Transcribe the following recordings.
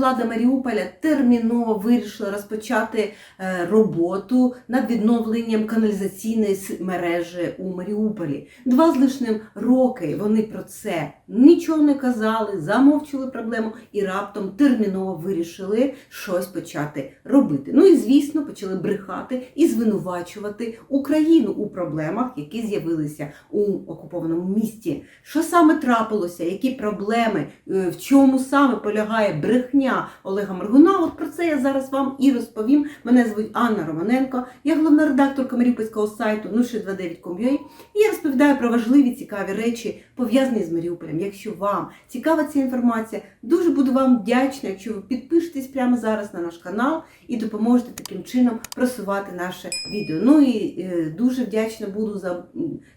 влада Маріуполя терміново вирішила розпочати е, роботу над відновленням каналізаційної мережі у Маріуполі. Два з лишним роки вони про це нічого не казали, замовчили проблему і раптом терміново вирішили щось почати робити. Ну і звісно, почали брехати і звинувачувати Україну у проблемах, які з'явилися у окупованому місті. Що саме трапилося, які проблеми, е, в чому саме полягає брехня Олега Моргуна? От про це я зараз вам і розповім. Мене звуть Анна Романенко, я головна редакторка Маріупольського сайту 062.com.ua і я розповідаю про важливі цікаві речі, пов'язані з Маріуполем. Якщо вам цікава ця інформація, дуже буду вам вдячна, якщо ви підпишетесь прямо зараз на наш канал і допоможете таким чином просувати наше відео. Ну і е, дуже вдячна буду за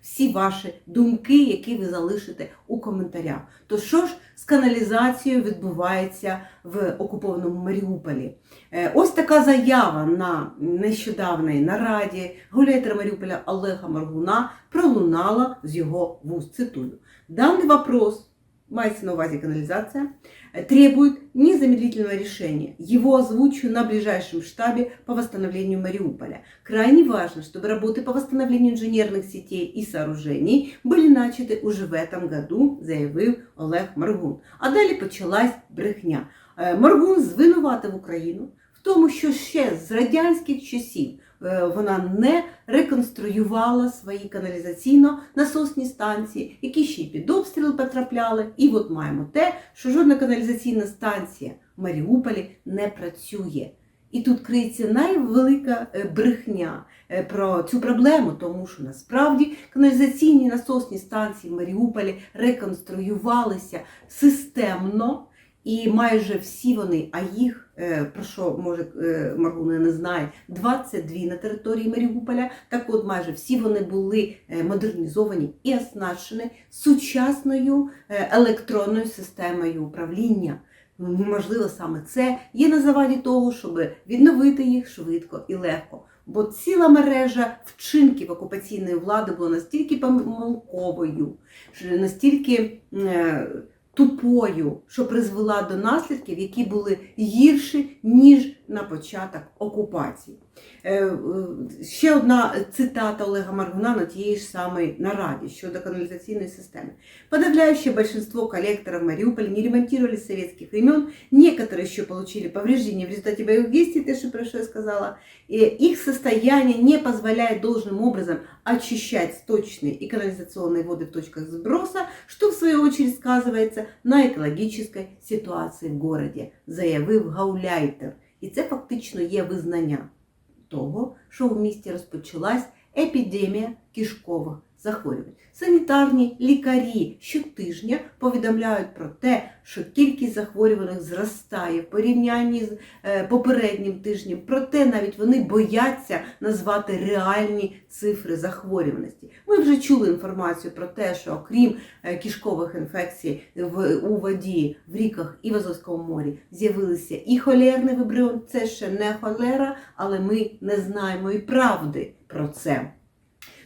всі ваші думки, які ви залишите у коментарях. То що ж з каналізацією відбувається в окупованому Маріуполі? Е, Ось така заява на нещодавній нараді гуляйтера Маріуполя Олега Маргуна пролунала з його вуст. Цитую. Даний вопрос, мається на увазі канализация, э, требует незамедлительного решения. Его озвучу на ближайшем штабе по восстановлению Мариуполя. Крайне важно, чтобы работы по восстановлению инженерных сетей и сооружений были начаты уже в этом году, заявив Олег Маргун. А далі почалась брехня. Е, Маргун звинуватив Україну в тому, що ще з радянських часів е, вона не реконструювала свої каналізаційно-насосні станції, які ще й під обстріли потрапляли. І от маємо те, що жодна каналізаційна станція в Маріуполі не працює. І тут криється найвелика е, брехня е, про цю проблему, тому що насправді каналізаційні насосні станції в Маріуполі реконструювалися системно. І майже всі вони, а їх, е, про що може е, Маргуна не знає, 22 на території Маріуполя. Так от майже всі вони були е, модернізовані і оснащені сучасною електронною системою управління. Можливо, саме це є на заваді того, щоб відновити їх швидко і легко. Бо ціла мережа вчинків окупаційної влади була настільки помилковою, що настільки тупою, що призвела до наслідків, які були гірші, ніж на початок окупації. Е, е, Ще одна цитата Олега Маргуна на тієї ж самої нараді щодо канализационной системы. Подавляющее большинство коллекторов в Мариуполе не ремонтировали с советских времен. Некоторые еще получили повреждения в результате боевых действий, ты же про что я сказала. И их состояние не позволяет должным образом очищать сточные и канализационные воды в точках сброса, что в свою очередь сказывается на экологической ситуации в городе, заявив Гауляйтер. І це фактично є визнання того, що в місті розпочалась епідемія кишкових захворювань. Санітарні лікарі щотижня повідомляють про те, що кількість захворюваних зростає в порівнянні з е, попереднім тижнем. Проте навіть вони бояться назвати реальні цифри захворюваності. Ми вже чули інформацію про те, що окрім е, кишкових інфекцій в, у воді, в ріках і в Азовському морі з'явилися і холерний вибрион. Це ще не холера, але ми не знаємо і правди про це.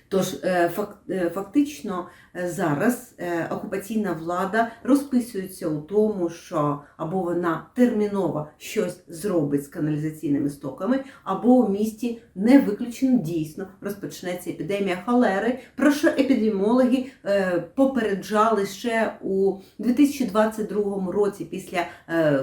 Тож е, е, фактично е, зараз окупаційна влада розписується у тому, що або вона терміново щось зробить з каналізаційними стоками, або у місті не виключено дійсно розпочнеться епідемія холери, про що епідеміологи попереджали ще у 2022 році після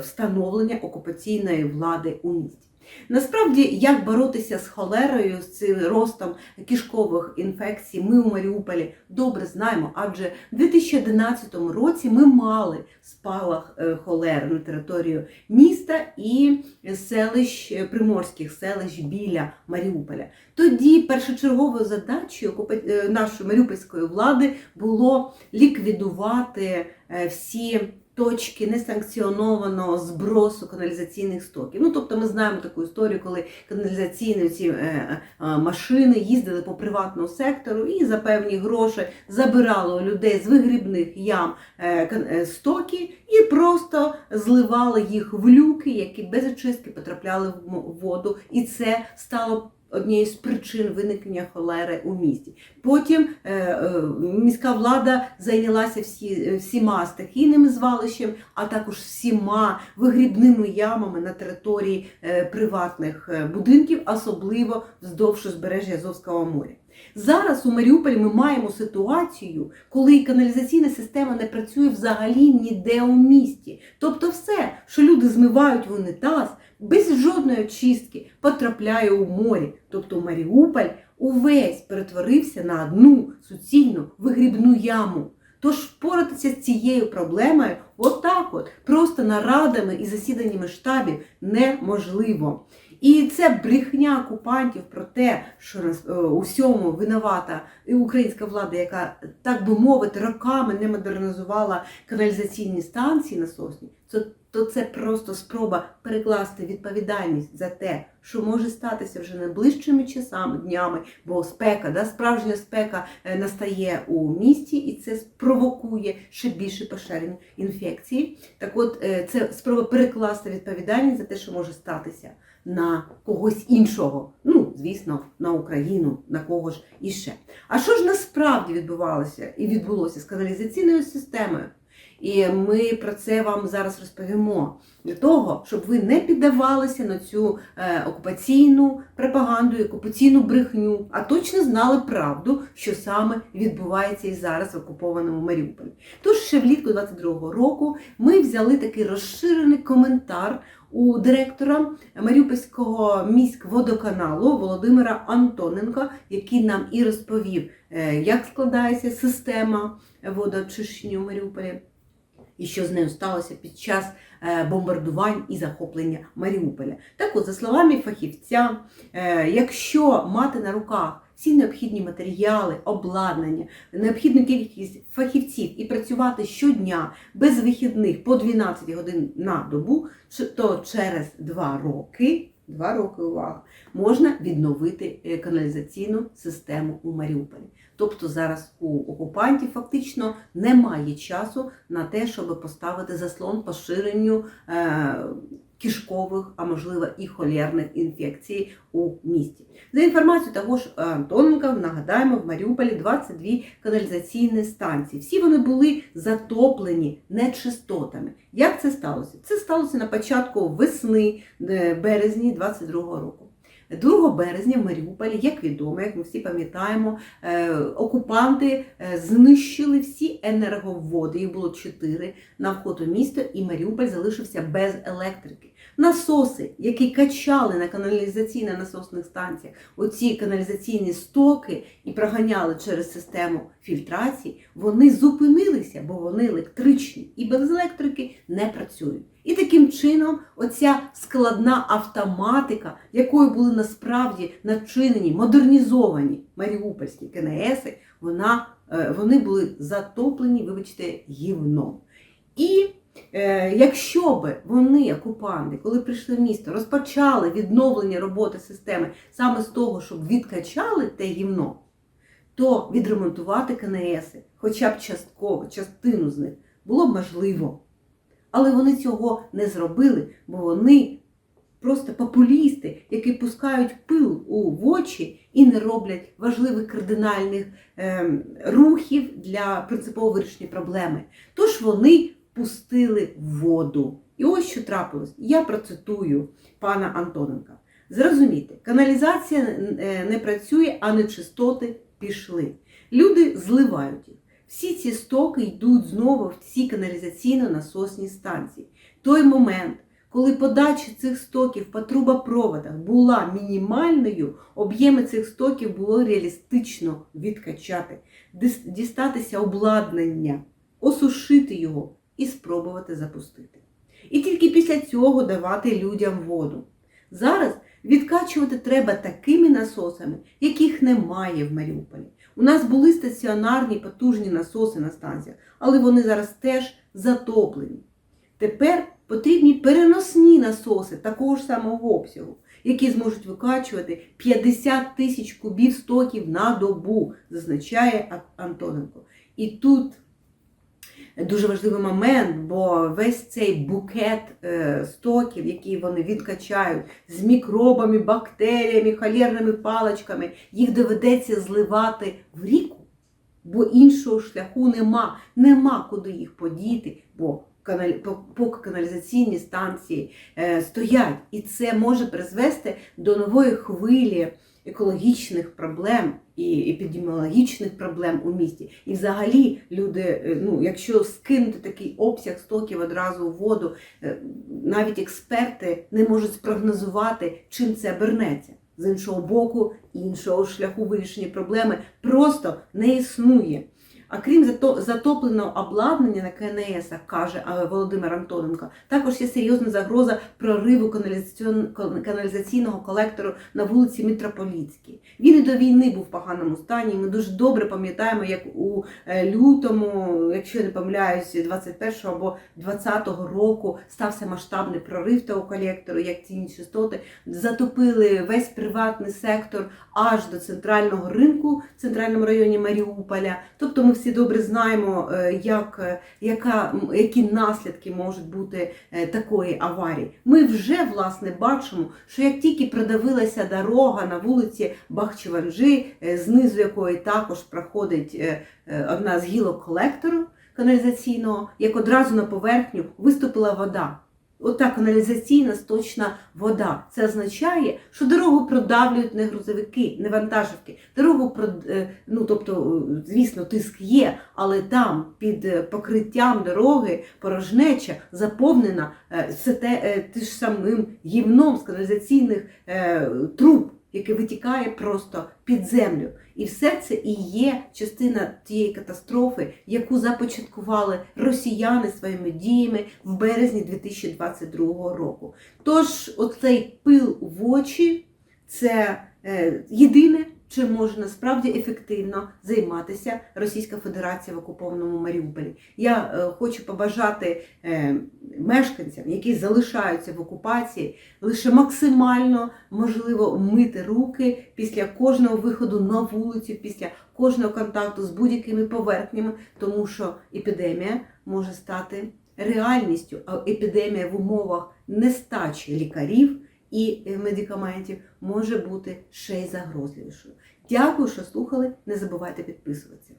встановлення окупаційної влади у місті. Насправді, як боротися з холерою, з цим ростом кишкових інфекцій, ми у Маріуполі добре знаємо, адже в 2011 році ми мали спалах е, холери на територію міста і селищ е, приморських селищ біля Маріуполя. Тоді першочерговою задачею е, нашої маріупольської влади було ліквідувати всі точки несанкціонованого збросу каналізаційних стоків. Ну, тобто ми знаємо таку історію, коли каналізаційні ці е, е, машини їздили по приватному сектору і за певні гроші забирали у людей з вигрібних ям е, стоки і просто зливали їх в люки, які без очистки потрапляли в воду. І це стало однією з причин виникнення холери у місті. Потім е, е, міська влада зайнялася всі, всіма стихійними звалищем, а також всіма вигрібними ямами на території е, приватних е, будинків, особливо вздовж узбережжя Азовського моря. Зараз у Маріуполі ми маємо ситуацію, коли каналізаційна система не працює взагалі ніде у місті. Тобто все, що люди змивають в унітаз, без жодної очистки потрапляє у морі. Тобто Маріуполь увесь перетворився на одну суцільну вигрібну яму. Тож впоратися з цією проблемою отак от, просто нарадами і засіданнями штабів неможливо. І це брехня окупантів про те, що е, у всьому винувата і українська влада, яка, так би мовити, роками не модернізувала каналізаційні станції насосні, це, то це просто спроба перекласти відповідальність за те, що може статися вже найближчими часами, днями, бо спека, да, справжня спека е, настає у місті, і це спровокує ще більше поширення інфекції. Так от, е, це спроба перекласти відповідальність за те, що може статися на когось іншого. Ну, звісно, на Україну, на кого ж іще. А що ж насправді відбувалося і відбулося з каналізаційною системою? І ми про це вам зараз розповімо для того, щоб ви не піддавалися на цю е, окупаційну пропаганду, окупаційну брехню, а точно знали правду, що саме відбувається і зараз в окупованому Маріуполі. Тож ще влітку 22-го року ми взяли такий розширений коментар у директора Маріупольського міськводоканалу Володимира Антоненка, який нам і розповів, е, як складається система водоочищення у Маріуполі. І що з нею сталося під час е, бомбардувань і захоплення Маріуполя. Так от, за словами фахівця, е, якщо мати на руках всі необхідні матеріали, обладнання, необхідну кількість фахівців і працювати щодня без вихідних по 12 годин на добу, то через 2 роки, 2 роки увага, можна відновити е, каналізаційну систему у Маріуполі. Тобто зараз у окупантів фактично немає часу на те, щоб поставити заслон поширенню е, кишкових, а можливо і холерних інфекцій у місті. За інформацією того ж Антоненка, нагадаємо, в Маріуполі 22 каналізаційні станції. Всі вони були затоплені нечистотами. Як це сталося? Це сталося на початку весни е, березні 22 року. 2 березня в Маріуполі, як відомо, як ми всі пам'ятаємо, е, окупанти е, знищили всі енерговоди, їх було чотири на вход у місто, і Маріуполь залишився без електрики. Насоси, які качали на каналізаційних насосних станціях оці каналізаційні стоки і проганяли через систему фільтрації, вони зупинилися, бо вони електричні і без електрики не працюють. І таким чином оця складна автоматика, якою були насправді начинені, модернізовані маріупольські КНСи, вона, е, вони були затоплені, вибачте, гівном. І е, якщо би вони, окупанти, коли прийшли в місто, розпочали відновлення роботи системи саме з того, щоб відкачали те гівно, то відремонтувати КНСи, хоча б частково, частину з них, було б можливо. Але вони цього не зробили, бо вони просто популісти, які пускають пил у очі і не роблять важливих кардинальних ем, рухів для принципово вирішення проблеми. Тож вони пустили воду. І ось що трапилось. Я процитую пана Антоненка. Зрозумійте, каналізація е, не працює, а нечистоти пішли. Люди зливають їх. Всі ці стоки йдуть знову в ці каналізаційно-насосні станції. Той момент, коли подача цих стоків по трубопроводах була мінімальною, об'єми цих стоків було реалістично відкачати, дістатися обладнання, осушити його і спробувати запустити. І тільки після цього давати людям воду. Зараз відкачувати треба такими насосами, яких немає в Маріуполі. У нас були стаціонарні потужні насоси на станціях, але вони зараз теж затоплені. Тепер потрібні переносні насоси такого ж самого обсягу, які зможуть викачувати 50 тисяч кубів стоків на добу, зазначає Антоненко. І тут дуже важливий момент, бо весь цей букет е, стоків, які вони відкачають з мікробами, бактеріями, холєрними паличками, їх доведеться зливати в ріку, бо іншого шляху нема. Нема куди їх подіти, бо поки каналізаційні станції е, стоять. І це може призвести до нової хвилі екологічних проблем і епідеміологічних проблем у місті. І взагалі люди, е, ну, якщо скинути такий обсяг стоків одразу у воду, е, навіть експерти не можуть спрогнозувати, чим це обернеться. З іншого боку, іншого шляху вирішення проблеми просто не існує. А крім затопленого обладнання на КНС, каже Володимир Антоненко, також є серйозна загроза прориву каналізаційного колектору на вулиці Митрополітській. Він і до війни був в поганому стані. Ми дуже добре пам'ятаємо, як у е, лютому, якщо я не помиляюсь, 21 або 20 року стався масштабний прорив того колектору, як ці частоти затопили весь приватний сектор аж до центрального ринку в центральному районі Маріуполя. Тобто ми всі добре знаємо, е, як, е, яка, які наслідки можуть бути е, такої аварії. Ми вже власне бачимо, що як тільки продавилася дорога на вулиці Бахчеванжи, знизу якої також проходить одна з гілок колектору каналізаційного, як одразу на поверхню виступила вода. Ота каналізаційна сточна вода. Це означає, що дорогу продавлюють не грузовики, не вантажівки. Дорогу е, ну тобто, е, звісно, тиск є, але там під е, покриттям дороги порожнеча заповнена все те, е, ти ж самим гівном з каналізаційних труб, яке витікає просто під землю. І все це і є частина тієї катастрофи, яку започаткували росіяни своїми діями в березні 2022 року. Тож, оцей пил в очі це е, єдине, чим може насправді ефективно займатися Російська Федерація в окупованому Маріуполі. Я е, хочу побажати е, мешканцям, які залишаються в окупації, лише максимально можливо мити руки після кожного виходу на вулицю, після кожного контакту з будь-якими поверхнями, тому що епідемія може стати реальністю, а епідемія в умовах нестачі лікарів і е, медикаментів може бути ще й загрозливішою. Дякую, що слухали. Не забувайте підписуватися.